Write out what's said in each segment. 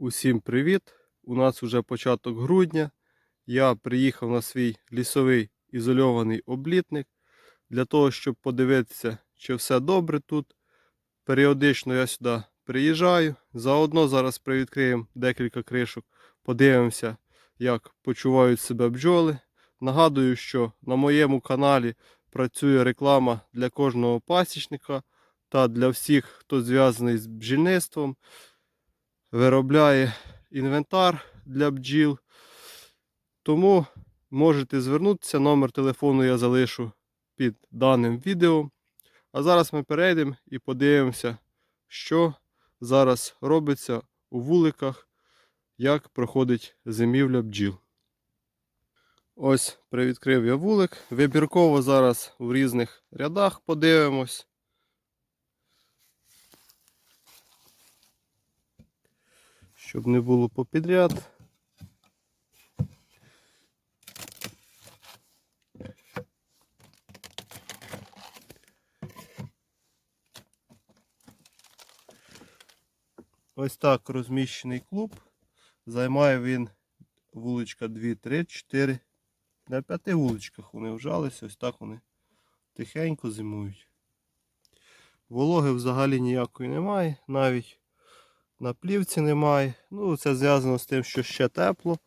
Усім привіт! У нас вже початок грудня. Я приїхав на свій лісовий ізольований облітник для того, щоб подивитися, чи все добре тут. Періодично я сюди приїжджаю. Заодно зараз привідкриємо декілька кришок, подивимося, як почувають себе бджоли. Нагадую, що на моєму каналі працює реклама для кожного пасічника та для всіх, хто зв'язаний з бджільництвом виробляє інвентар для бджіл. Тому можете звернутися, номер телефону я залишу під даним відео. А зараз ми перейдемо і подивимося, що зараз робиться у вуликах, як проходить зимівля бджіл. Ось привідкрив я вулик. Вибірково зараз в різних рядах подивимось. Щоб не було попідряд. Ось так розміщений клуб. Займає він вуличка 2, 3, 4. На п'яти вуличках вони вжалися, ось так вони тихенько зимують. Вологи взагалі ніякої немає, навіть на плівці немає. Ну, це зв'язано з тим, що ще тепло.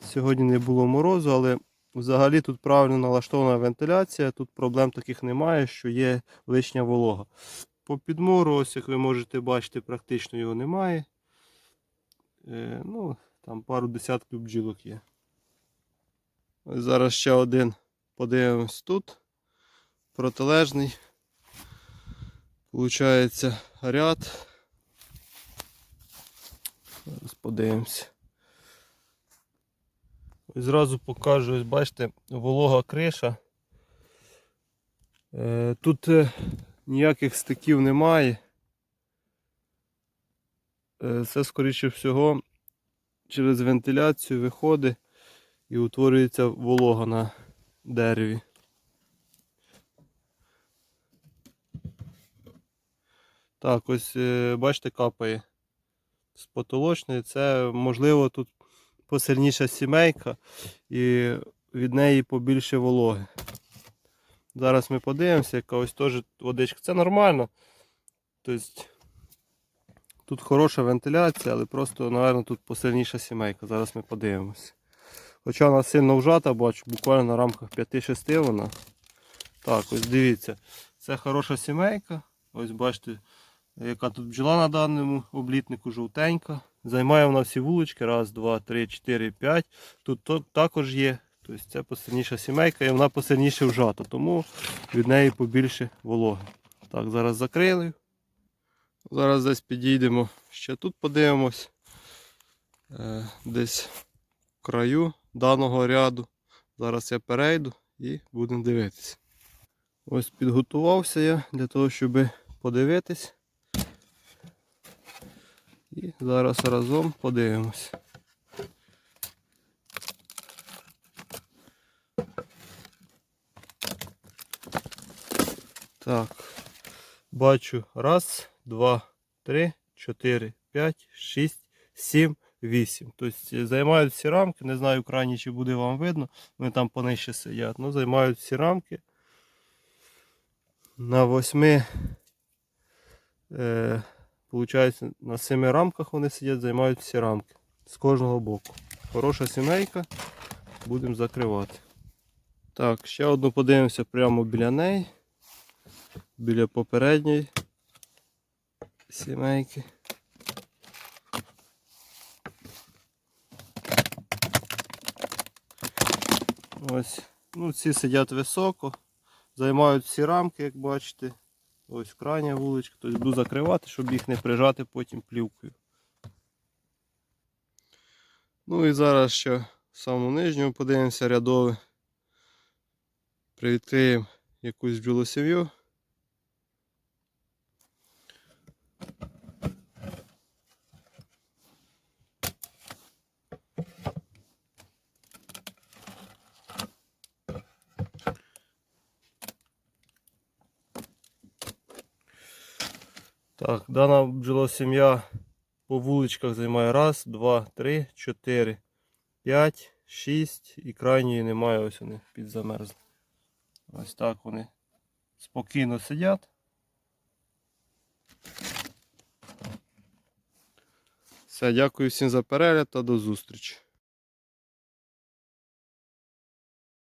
Сьогодні не було морозу, але взагалі тут правильно налаштована вентиляція. Тут проблем таких немає, що є лишня волога. По підмору, ось як ви можете бачити, практично його немає. Е, ну, Там пару десятків бджілок є. Ось зараз ще один подивимось тут. Протилежний. Получається ряд. Зараз подивимося. Ось зразу покажу, ось бачите, волога криша. Е, Тут е, ніяких стиків немає. Е, Це, скоріше всього, через вентиляцію виходить і утворюється волога на дереві. Так, ось бачите, капає з потолочної. Це можливо тут посильніша сімейка і від неї побільше вологи. Зараз ми подивимося, яка ось теж водичка. Це нормально. Тобто тут хороша вентиляція, але просто, напевно, тут посильніша сімейка. Зараз ми подивимося. Хоча вона сильно вжата, бачу, буквально на рамках 5-6 вона. Так, ось дивіться. Це хороша сімейка. Ось бачите, яка тут бджола на даному облітнику жовтенька. Займає вона всі вулички. Раз, два, три, чотири, п'ять. Тут також є. Тобто це посильніша сімейка і вона посильніше вжата, тому від неї побільше вологи. Так, зараз закрили. Зараз десь підійдемо. Ще тут подивимось. Е, десь в краю даного ряду. Зараз я перейду і будемо дивитися. Ось підготувався я для того, щоб подивитись. І зараз разом подивимось. Так. Бачу раз, два, три, чотири, п'ять, шість, сім, вісім. Тобто займають всі рамки. Не знаю крайні, чи буде вам видно. Вони там понижче сидять. Ну, займають всі рамки. На восьми. Е, Получається, на семи рамках вони сидять, займають всі рамки з кожного боку. Хороша сімейка. Будемо закривати. Так, ще одну подивимося прямо біля неї. Біля попередньої сімейки. Ось. Ну, ці сидять високо, займають всі рамки, як бачите. Ось крайня вуличка, тобто буду закривати, щоб їх не прижати потім плівкою. Ну і зараз ще в самому нижньому подивимося рядове. Привідкриємо якусь бджолосім'ю. Так, дана бджолосім'я По вуличках займає раз, два, три, чотири, п'ять, шість і крайньої немає, ось вони підзамерзли. Ось так вони спокійно сидять. Все, дякую всім за перегляд та до зустрічі.